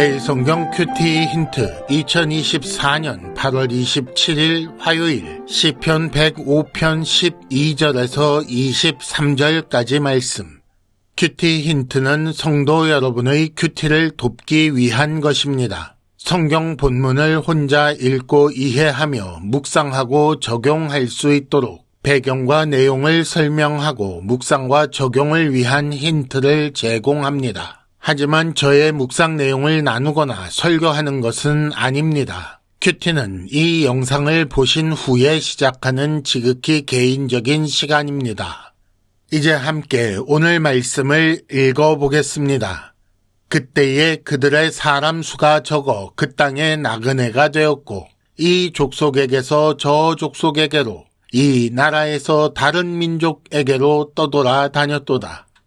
매일 성경 큐티 힌트 2024년 8월 27일 화요일 시편 105편 12절에서 23절까지 말씀 큐티 힌트는 성도 여러분의 큐티를 돕기 위한 것입니다. 성경 본문을 혼자 읽고 이해하며 묵상하고 적용할 수 있도록 배경과 내용을 설명하고 묵상과 적용을 위한 힌트를 제공합니다. 하지만 저의 묵상 내용을 나누거나 설교하는 것은 아닙니다. 큐티는 이 영상을 보신 후에 시작하는 지극히 개인적인 시간입니다. 이제 함께 오늘 말씀을 읽어보겠습니다. 그때에 그들의 사람 수가 적어 그 땅에 나그네가 되었고 이 족속에게서 저 족속에게로 이 나라에서 다른 민족에게로 떠돌아 다녔도다.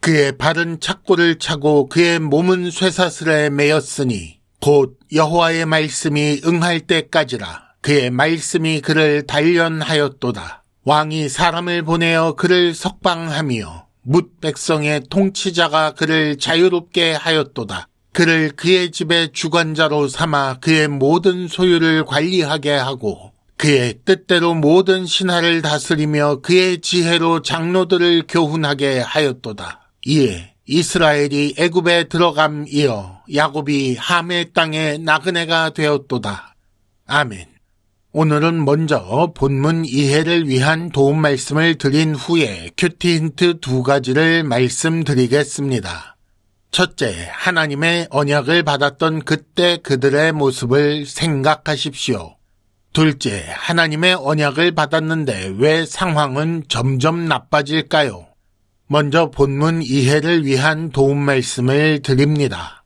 그의 발은 착고를 차고 그의 몸은 쇠사슬에 매였으니 곧 여호와의 말씀이 응할 때까지라 그의 말씀이 그를 단련하였도다. 왕이 사람을 보내어 그를 석방하며 묻 백성의 통치자가 그를 자유롭게 하였도다. 그를 그의 집의 주관자로 삼아 그의 모든 소유를 관리하게 하고 그의 뜻대로 모든 신하를 다스리며 그의 지혜로 장로들을 교훈하게 하였도다. 이에 이스라엘이 애굽에 들어감 이어 야곱이 함의 땅에 나그네가 되었도다. 아멘. 오늘은 먼저 본문 이해를 위한 도움 말씀을 드린 후에 큐티 힌트 두 가지를 말씀드리겠습니다. 첫째, 하나님의 언약을 받았던 그때 그들의 모습을 생각하십시오. 둘째, 하나님의 언약을 받았는데 왜 상황은 점점 나빠질까요? 먼저 본문 이해를 위한 도움 말씀을 드립니다.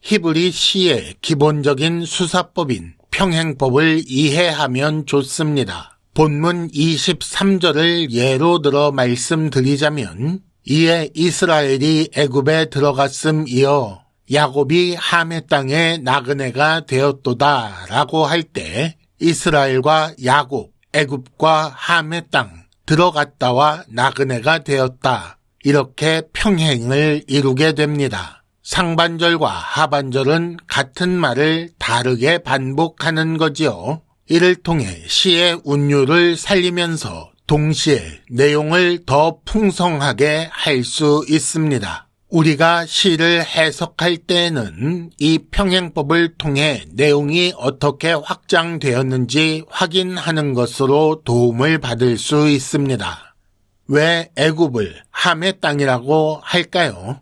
히브리 시의 기본적인 수사법인 평행법을 이해하면 좋습니다. 본문 23절을 예로 들어 말씀드리자면 이에 이스라엘이 애굽에 들어갔음 이어 야곱이 함의 땅에 나그네가 되었도다 라고 할 때 이스라엘과 야곱, 애굽과 함의 땅 들어갔다와 나그네가 되었다 이렇게 평행을 이루게 됩니다. 상반절과 하반절은 같은 말을 다르게 반복하는 거지요. 이를 통해 시의 운율을 살리면서 동시에 내용을 더 풍성하게 할 수 있습니다. 우리가 시를 해석할 때에는 이 평행법을 통해 내용이 어떻게 확장되었는지 확인하는 것으로 도움을 받을 수 있습니다. 왜 애굽을 함의 땅이라고 할까요?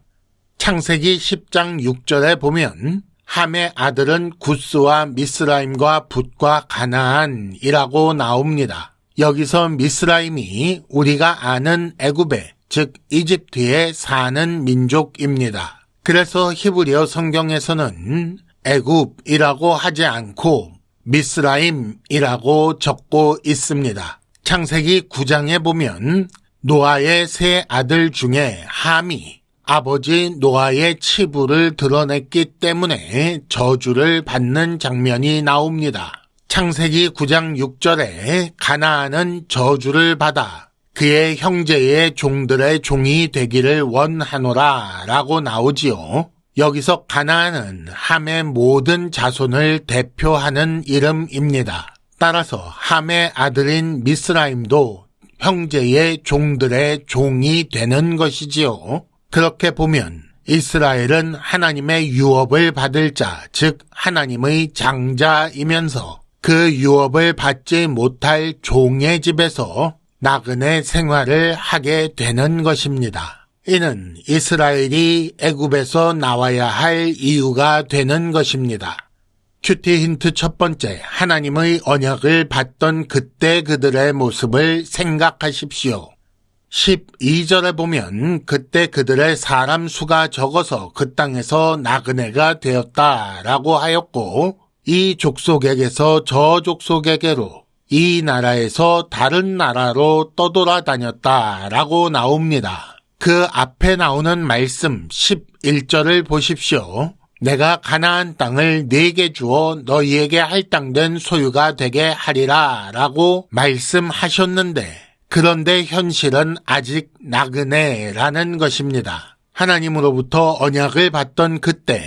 창세기 10장 6절에 보면 함의 아들은 구스와 미스라임과 붓과 가나안이라고 나옵니다. 여기서 미스라임이 우리가 아는 애굽에 즉 이집트에 사는 민족입니다. 그래서 히브리어 성경에서는 애굽이라고 하지 않고 미스라임이라고 적고 있습니다. 창세기 9장에 보면 노아의 세 아들 중에 함이 아버지 노아의 치부를 드러냈기 때문에 저주를 받는 장면이 나옵니다. 창세기 9장 6절에 가나안은 저주를 받아 그의 형제의 종들의 종이 되기를 원하노라 라고 나오지요. 여기서 가나안은 함의 모든 자손을 대표하는 이름입니다. 따라서 함의 아들인 미스라임도 형제의 종들의 종이 되는 것이지요. 그렇게 보면 이스라엘은 하나님의 유업을 받을 자, 즉 하나님의 장자이면서 그 유업을 받지 못할 종의 집에서 나그네 생활을 하게 되는 것입니다. 이는 이스라엘이 애굽에서 나와야 할 이유가 되는 것입니다. 큐티 힌트 첫 번째, 하나님의 언약을 받던 그때 그들의 모습을 생각하십시오. 12절에 보면 그때 그들의 사람 수가 적어서 그 땅에서 나그네가 되었다 라고 하였고 이 족속에게서 저 족속에게로 이 나라에서 다른 나라로 떠돌아다녔다 라고 나옵니다. 그 앞에 나오는 말씀 11절을 보십시오. 내가 가나안 땅을 네게 주어 너희에게 할당된 소유가 되게 하리라 라고 말씀하셨는데 그런데 현실은 아직 나그네라는 것입니다. 하나님으로부터 언약을 받던 그때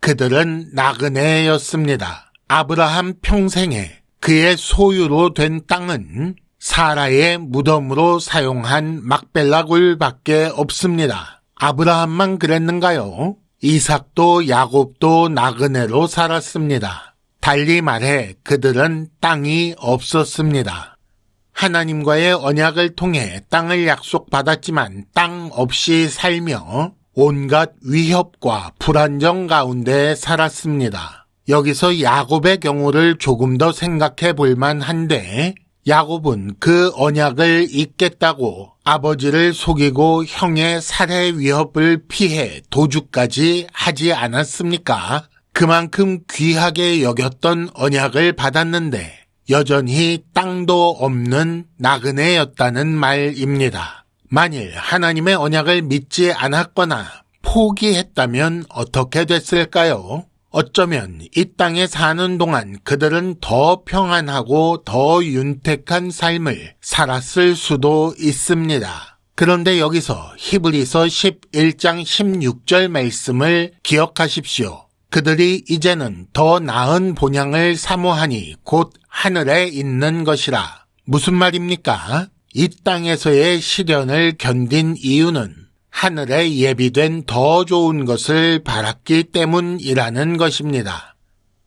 그들은 나그네였습니다. 아브라함 평생에 그의 소유로 된 땅은 사라의 무덤으로 사용한 막벨라 굴밖에 없습니다. 아브라함만 그랬는가요? 이삭도 야곱도 나그네로 살았습니다. 달리 말해 그들은 땅이 없었습니다. 하나님과의 언약을 통해 땅을 약속받았지만 땅 없이 살며 온갖 위협과 불안정 가운데 살았습니다. 여기서 야곱의 경우를 조금 더 생각해 볼 만한데 야곱은 그 언약을 잊겠다고 아버지를 속이고 형의 살해 위협을 피해 도주까지 하지 않았습니까? 그만큼 귀하게 여겼던 언약을 받았는데 여전히 땅도 없는 나그네였다는 말입니다. 만일 하나님의 언약을 믿지 않았거나 포기했다면 어떻게 됐을까요? 어쩌면 이 땅에 사는 동안 그들은 더 평안하고 더 윤택한 삶을 살았을 수도 있습니다. 그런데 여기서 히브리서 11장 16절 말씀을 기억하십시오. 그들이 이제는 더 나은 본향을 사모하니 곧 하늘에 있는 것이라. 무슨 말입니까? 이 땅에서의 시련을 견딘 이유는 하늘에 예비된 더 좋은 것을 바랐기 때문이라는 것입니다.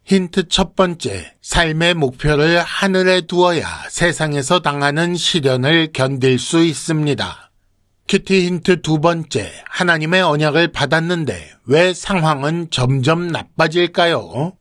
힌트 첫 번째, 삶의 목표를 하늘에 두어야 세상에서 당하는 시련을 견딜 수 있습니다. 큐티 힌트 두 번째, 하나님의 언약을 받았는데 왜 상황은 점점 나빠질까요?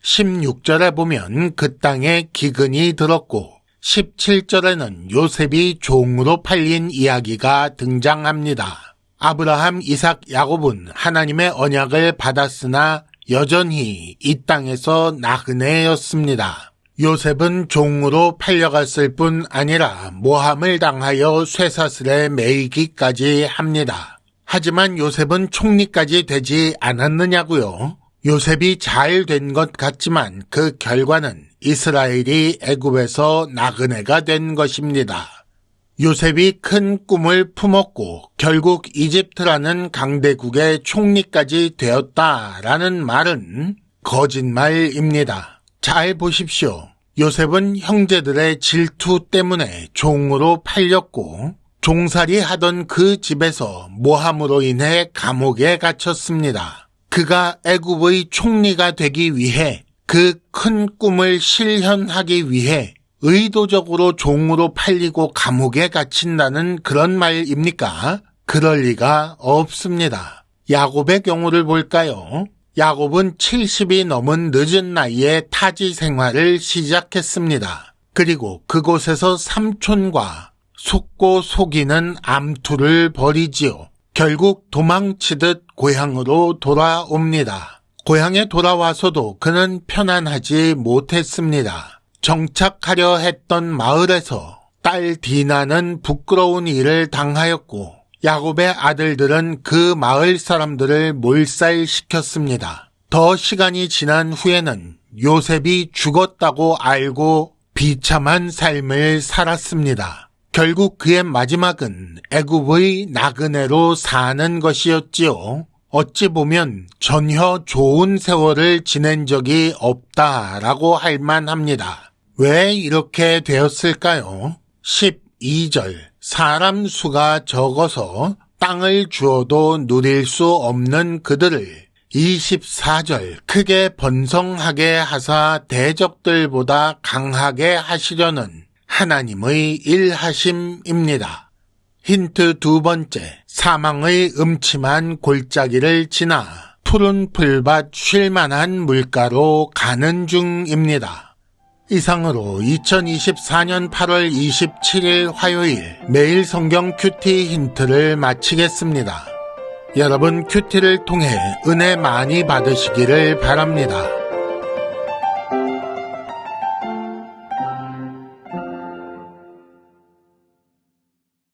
16절에 보면 그 땅에 기근이 들었고 17절에는 요셉이 종으로 팔린 이야기가 등장합니다. 아브라함, 이삭, 야곱은 하나님의 언약을 받았으나 여전히 이 땅에서 나그네였습니다. 요셉은 종으로 팔려갔을 뿐 아니라 모함을 당하여 쇠사슬에 매이기까지 합니다. 하지만 요셉은 총리까지 되지 않았느냐고요? 요셉이 잘 된 것 같지만 그 결과는 이스라엘이 애굽에서 나그네가 된 것입니다. 요셉이 큰 꿈을 품었고 결국 이집트라는 강대국의 총리까지 되었다라는 말은 거짓말입니다. 잘 보십시오. 요셉은 형제들의 질투 때문에 종으로 팔렸고 종살이 하던 그 집에서 모함으로 인해 감옥에 갇혔습니다. 그가 애굽의 총리가 되기 위해 그 큰 꿈을 실현하기 위해 의도적으로 종으로 팔리고 감옥에 갇힌다는 그런 말입니까? 그럴 리가 없습니다. 야곱의 경우를 볼까요? 야곱은 70이 넘은 늦은 나이에 타지 생활을 시작했습니다. 그리고 그곳에서 삼촌과 속고 속이는 암투를 벌이지요. 결국 도망치듯 고향으로 돌아옵니다. 고향에 돌아와서도 그는 편안하지 못했습니다. 정착하려 했던 마을에서 딸 디나는 부끄러운 일을 당하였고 야곱의 아들들은 그 마을 사람들을 몰살시켰습니다. 더 시간이 지난 후에는 요셉이 죽었다고 알고 비참한 삶을 살았습니다. 결국 그의 마지막은 애굽의 나그네로 사는 것이었지요. 어찌 보면 전혀 좋은 세월을 지낸 적이 없다라고 할 만합니다. 왜 이렇게 되었을까요? 12절 사람 수가 적어서 땅을 주어도 누릴 수 없는 그들을 24절 크게 번성하게 하사 대적들보다 강하게 하시려는 하나님의 일하심입니다. 힌트 두 번째 사망의 음침한 골짜기를 지나 푸른 풀밭 쉴만한 물가로 가는 중입니다. 이상으로 2024년 8월 27일 화요일 매일 성경 큐티 힌트를 마치겠습니다. 여러분 큐티를 통해 은혜 많이 받으시기를 바랍니다.